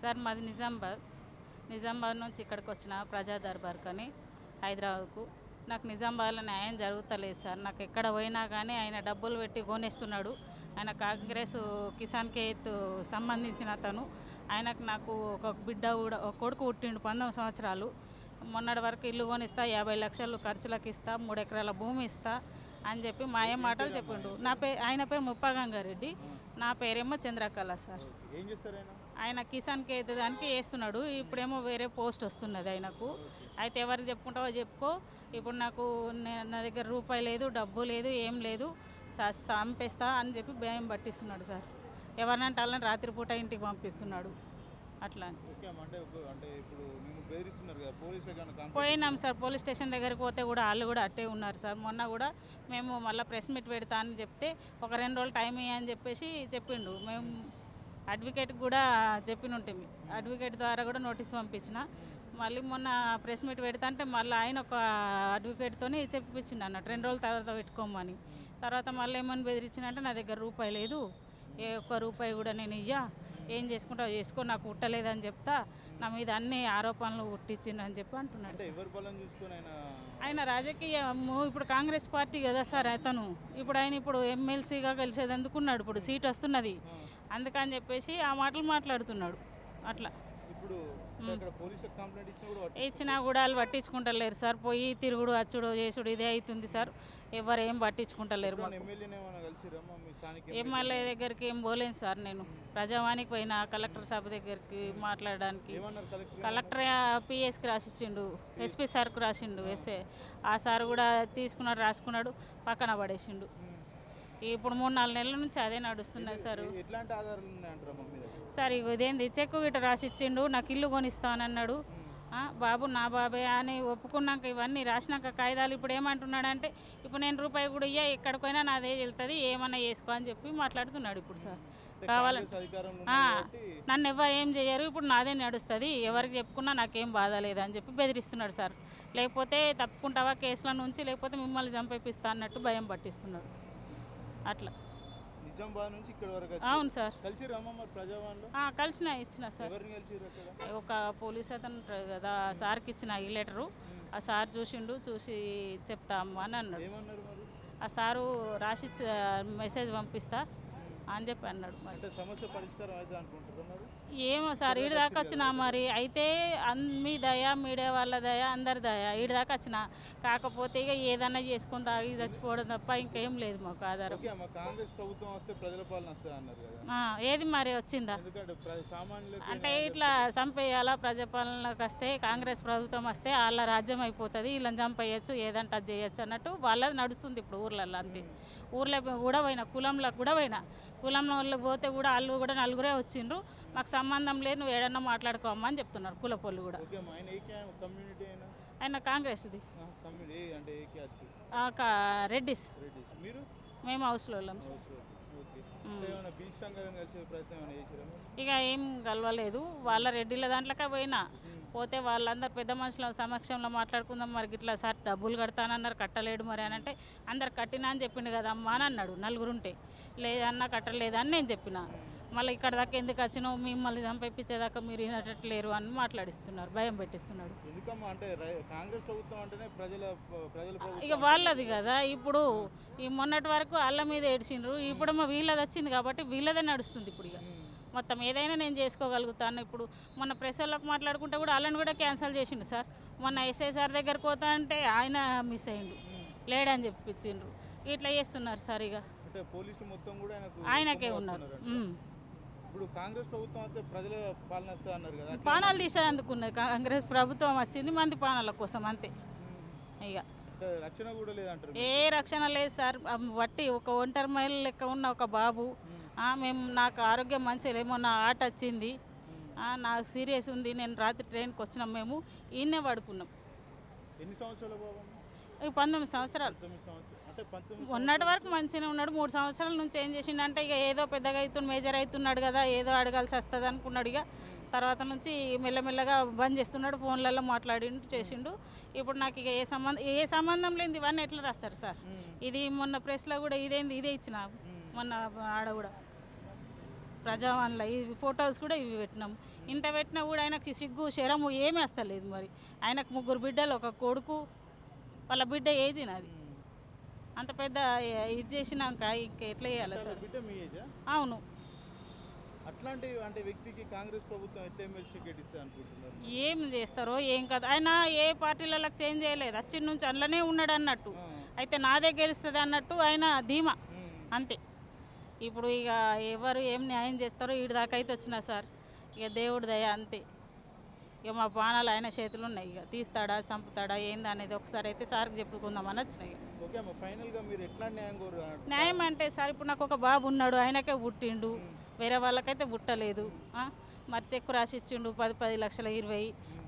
Sir మాది నిజామాబాద్ నిజామాబాద్ నుంచి ఇక్కడికి వచ్చిన ప్రజా దర్బార్ అని హైదరాబాద్కు. నాకు నిజామాబాద్లో న్యాయం జరుగుతలేదు సార్. నాకు ఎక్కడ పోయినా కానీ ఆయన డబ్బులు పెట్టి కొనేస్తున్నాడు. ఆయన కాంగ్రెస్ కిసాన్ కేత్ సంబంధించిన అతను. ఆయనకు నాకు ఒక బిడ్డ కూడా ఒక కొడుకు పుట్టిండు పంతొమ్మిది సంవత్సరాలు. మొన్నటి వరకు ఇల్లు కొనిస్తా యాభై లక్షలు ఖర్చులకు ఇస్తా మూడు ఎకరాల భూమి ఇస్తా. అని చెప్పి మాయ మాటలు చెప్పిండు. నా పే ఆయన పేరు ముప్పగంగారెడ్డి. నా పేరేమో చంద్రకళ సార్. ఆయన? కిసాన్ కేత్ దానికి వేస్తున్నాడు. ఇప్పుడేమో వేరే పోస్ట్ వస్తున్నది ఆయనకు. అయితే ఎవరికి చెప్పుకుంటావో చెప్పుకో. ఇప్పుడు నాకు నే- దగ్గర రూపాయి లేదు డబ్బు లేదు ఏం లేదు. చంపేస్తా అని చెప్పి భయం పట్టిస్తున్నాడు సార్. ఎవరినంటే వాళ్ళని రాత్రిపూట ఇంటికి పంపిస్తున్నాడు. అట్లా అంటే ఇప్పుడు పోయినాం సార్ పోలీస్ స్టేషన్ దగ్గరికి పోతే కూడా వాళ్ళు కూడా అట్టే ఉన్నారు సార్. మొన్న కూడా మేము మళ్ళీ ప్రెస్ మీట్ పెడతా అని చెప్తే ఒక రెండు రోజులు టైం అని చెప్పేసి చెప్పిండు. మేము అడ్వకేట్ కూడా చెప్పిన ఉంటుంది అడ్వకేట్ ద్వారా కూడా నోటీస్ పంపించిన. మళ్ళీ మొన్న ప్రెస్ మీట్ పెడతా అంటే మళ్ళీ ఆయన ఒక అడ్వకేట్తోనే చెప్పించిండు అన్నట్టు. రెండు రోజుల తర్వాత పెట్టుకోమని. తర్వాత మళ్ళీ ఏమని బెదిరించిందంటే నా దగ్గర రూపాయి లేదు. ఏ ఒక్క రూపాయి కూడా నేను ఇయ్యా. ఏం చేసుకుంటావు చేసుకో నాకు ఉట్టలేదని చెప్తా నా మీద అన్ని ఆరోపణలు ఉట్టించిండు అని చెప్పి అంటున్నాడు ఆయన రాజకీయము ఇప్పుడు కాంగ్రెస్ పార్టీ కదా సార్ అతను. ఇప్పుడు ఆయన ఇప్పుడు ఎమ్మెల్సీగా గెలిచేది అందుకున్నాడు ఇప్పుడు సీట్ వస్తున్నది. అందుకని చెప్పేసి ఆ మాటలు మాట్లాడుతున్నాడు. అట్లా. ఇచ్చినా కూడా వాళ్ళు పట్టించుకుంటలేరు సార్. పోయి తిరుగుడు అచ్చుడు చేసుడు ఇదే అవుతుంది సార్. ఎవరు ఏం పట్టించుకుంటలేరు ఎమ్మెల్యే? దగ్గరికి ఏం పోలేను సార్ నేను. ప్రజావానికి పోయినా కలెక్టర్ సభ దగ్గరికి మాట్లాడడానికి. కలెక్టర్ పిఎస్కి రాసిచ్చిండు. ఎస్పీ సార్కు రాసిండు ఎస్ఏ. ఆ సార్ కూడా తీసుకున్నాడు రాసుకున్నాడు పక్కన పడేసిండు. ఇప్పుడు మూడు నాలుగు నెలల నుంచి అదే నడుస్తున్నది సార్. సార్ ఇదేంది? చెక్కు గిట్ట రాసిచ్చిండు నాకు ఇల్లు కొనిస్తానన్నాడు. బాబు నా బాబే అని ఒప్పుకున్నాక ఇవన్నీ రాసినాక కాగితాలు ఇప్పుడు ఏమంటున్నాడంటే ఇప్పుడు నేను రూపాయి కూడా ఇయ్యా ఎక్కడికైనా నాదే వెళ్తుంది ఏమన్నా చేసుకో అని చెప్పి మాట్లాడుతున్నాడు ఇప్పుడు సార్. కాబట్టి నన్ను ఎవరు ఏం చేయరు ఇప్పుడు నాదే నడుస్తుంది ఎవరికి చెప్పుకున్నా నాకేం బాధ లేదని చెప్పి బెదిరిస్తున్నాడు సార్. లేకపోతే తప్పుకుంటావా కేసుల నుంచి లేకపోతే మిమ్మల్ని చంపేపిస్తా అన్నట్టు భయం పట్టిస్తున్నాడు. అట్లా. నిజామాబాద్ నుంచి ఇక్కడ వరకు వచ్చి- అవును సార్. మరి కలిసిన ఇచ్చిన సార్. ఒక పోలీస్ అతను కదా సార్కి ఇచ్చిన ఈ లెటరు. ఆ సార్ చూసిండు చూసి చెప్తాము అని అన్నాడు. ఆ సారు రాసి మెసేజ్ పంపిస్తా అని చెప్పి అన్నాడు మరి. సమస్య పరిష్కారం అయితే అనుకుంటారా మరి? ఏమో సార్ ఈడి దాకా వచ్చిన మరి. అయితే మీ దయ మీడియా వాళ్ళ దయ అందరి దయ ఈడి దాకా వచ్చిన. కాకపోతే ఇక ఏదన్నా చేసుకొని తాగి చచ్చిపోవడం తప్ప ఇంకేం లేదు మాకు ఆధారం. కాంగ్రెస్ ప్రభుత్వం వస్తే ప్రజల పాలన ఏది మరి వచ్చిందా? అంటే ఇట్లా చంపేయాలా? ప్రజాపాలనకు వస్తే కాంగ్రెస్ ప్రభుత్వం వస్తే వాళ్ళ రాజ్యం అయిపోతుంది. వీళ్ళని చంపేయచ్చు ఏదంటే అది చేయొచ్చు అన్నట్టు వాళ్ళది నడుస్తుంది ఇప్పుడు ఊర్లలో అంతే. ఊర్లో కూడా పోయినా కులంలో కూడా పోయినా. కులంలో పోతే కూడా వాళ్ళు కూడా నలుగురే వచ్చిండ్రు. మాకు సంబంధం లేదు నువ్వు ఏడన్నా మాట్లాడుకోమని చెప్తున్నారు కులపోళ్ళు కూడా. ఆయన కాంగ్రెస్ది రెడ్డిస్. మేము హౌస్లో వాళ్ళం సార్? ఇక ఏం కలవలేదు. వాళ్ళ రెడ్డిల దాంట్లోకే పోయినా. పోతే వాళ్ళందరు పెద్ద మనుషుల సమక్షంలో మాట్లాడుకుందాం మరి ఇట్లా సార్ డబ్బులు కడతానన్నారు కట్టలేడు మరి అని అంటే అందరు కట్టినా అని చెప్పిండు కదా అమ్మా అని అన్నాడు. నలుగురు ఉంటే లేదన్నా కట్టలేదని నేను చెప్పిన. మళ్ళీ ఇక్కడ దాకా ఎందుకు వచ్చినావు? మిమ్మల్ని చంపేపించేదాకా మీరు వినట్లేరు అని మాట్లాడిస్తున్నారు భయం పెట్టిస్తున్నాడు ఎందుకమ్మా? అంటే రై- కాంగ్రెస్ ప్రభుత్వం అంటేనే ప్రజల ప్రజల ప్రభుత్వం ఇక వాళ్ళది కదా. ఇప్పుడు ఈ మొన్నటి వరకు వాళ్ళ మీద ఏడ్చిండ్రు ఇప్పుడు మా వీళ్ళది వచ్చింది కాబట్టి వీళ్ళదే నడుస్తుంది ఇప్పుడు ఇక. మొత్తం ఏదైనా నేను చేసుకోగలుగుతాను. ఇప్పుడు మొన్న ప్రెస్ వాళ్ళకి మాట్లాడుకుంటే కూడా వాళ్ళని కూడా క్యాన్సిల్ చేసిండు సార్. మొన్న ఎస్ఐ సార్ దగ్గరకు పోతా అంటే ఆయన మిస్ అయ్యిండు లేడని చెప్పించిండ్రు. ఇట్లా చేస్తున్నారు సార్ ఇక. పోలీసులు మొత్తం కూడా ఆయనకు ఉన్నారు. ఇప్పుడు కాంగ్రెస్ ప్రభుత్వం అయితే ప్రజల పాలన అన్నారు కదా. పానాలు తీసేందుకు ఉన్నది కాంగ్రెస్ ప్రభుత్వం వచ్చింది మంది పానాల కోసం అంతే. ఇక. రక్షణ కూడా లేదంటారు ఏ రక్షణ లేదు సార్. వట్టి ఒక ఒంటరి మహిళ లెక్క ఉన్న ఒక బాబు మేము నాకు ఆరోగ్యం మంచిగా లేదు మొన్న ఆట వచ్చింది. నాకు సీరియస్ ఉంది నేను రాత్రి ట్రైన్కి వచ్చినాం మేము ఈయనే పడుకున్నాం. ఎన్ని సంవత్సరాల బాబు? ఇక పంతొమ్మిది సంవత్సరాలు. అంటే మొన్నటి వరకు మంచిగానే ఉన్నాడు. మూడు సంవత్సరాల నుంచి ఏం చేసిండంటే ఇక ఏదో పెద్దగా అవుతుంది మేజర్ అవుతున్నాడు కదా ఏదో అడగాల్సి వస్తుంది అనుకున్నాడు ఇక. తర్వాత నుంచి మెల్లమెల్లగా బంద్ చేస్తున్నాడు ఫోన్లలో మాట్లాడిండు చేసిండు. ఇప్పుడు నాకు ఇక ఏ సంబంధం ఏ సంబంధం లేని ఇవన్నీ ఎట్లా రాస్తారు సార్? ఇది మొన్న ప్రెస్లో కూడా ఇదేంది ఇదే ఇచ్చిన. మొన్న ఆడ కూడా ప్రజావాన్లో ఇవి ఫొటోస్ కూడా ఇవి పెట్టినాం. ఇంత పెట్టినా కూడా ఆయనకి సిగ్గు శరము ఏమీ వస్తలేదు మరి. ఆయనకు ముగ్గురు బిడ్డలు ఒక కొడుకు వాళ్ళ బిడ్డ ఏజ్ నాది అంత పెద్ద ఇది చేసినాక ఇంక ఎట్లా చేయాలి సార్? బిడ్డ మీ ఏజా? అవును. అట్లాంటి అంటే వ్యక్తికి కాంగ్రెస్ ప్రభుత్వం ఎట్లా టికెట్ ఇస్తా అనుకుంటున్నారు? ఏం చేస్తారో ఏం కాదు. ఆయన ఏ పార్టీలలో చేంజ్ చేయలేదు. వచ్చిన నుంచి అందులోనే ఉన్నాడు అన్నట్టు. అయితే నాదే గెలుస్తుంది అన్నట్టు ఆయన ధీమా. అంతే. ఇప్పుడు ఇక ఎవరు ఏం న్యాయం చేస్తారో ఈడి దాకా అయితే వచ్చినా సార్. ఇక దేవుడి దయ అంతే. ఇక మా బాణాలు ఆయన చేతులు ఉన్నాయి. ఇక తీస్తాడా చంపుతాడా ఏంది అనేది ఒకసారి అయితే సార్కి చెప్పుకుందామని వచ్చినాయి. న్యాయం అంటే సార్ ఇప్పుడు నాకు ఒక బాబు ఉన్నాడు ఆయనకే పుట్టిండు. వేరే వాళ్ళకైతే పుట్టలేదు? మరి చెక్కు రాసి ఇచ్చిండు పది పది లక్షల ఇరవై.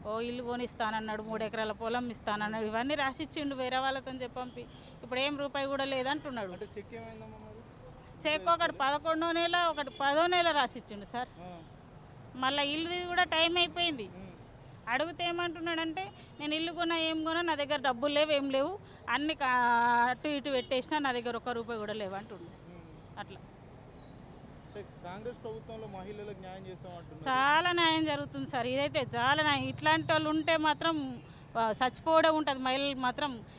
ఓ ఇల్లు కొనిస్తానన్నాడు మూడు ఎకరాల పొలం ఇస్తానన్నాడు ఇవన్నీ రాసి ఇచ్చిండు వేరే వాళ్ళతో చెప్పంపి ఇప్పుడు ఏం రూపాయి కూడా లేదంటున్నాడు. చెక్ ఒకటి పదకొండో నెల ఒకటి పదో నెల రాసి ఇచ్చిండు సార్. మళ్ళీ ఇల్లు కూడా టైం అయిపోయింది. అడిగితే ఏమంటున్నాడంటే నేను ఇల్లు కొన్నా ఏం కొన్నా నా దగ్గర డబ్బులు లేవు ఏం లేవు. అన్ని అటు ఇటు పెట్టేసినా నా దగ్గర ఒక్క రూపాయి కూడా లేవు అంటుండు. అట్లా. అంటే కాంగ్రెస్ ప్రభుత్వంలో మహిళలకు న్యాయం చాలా న్యాయం జరుగుతుంది సార్. ఇదైతే చాలా న్యాయం. ఇట్లాంటి వాళ్ళు ఉంటే మాత్రం చచ్చిపోవడం ఉంటుంది. మహిళలు మాత్రం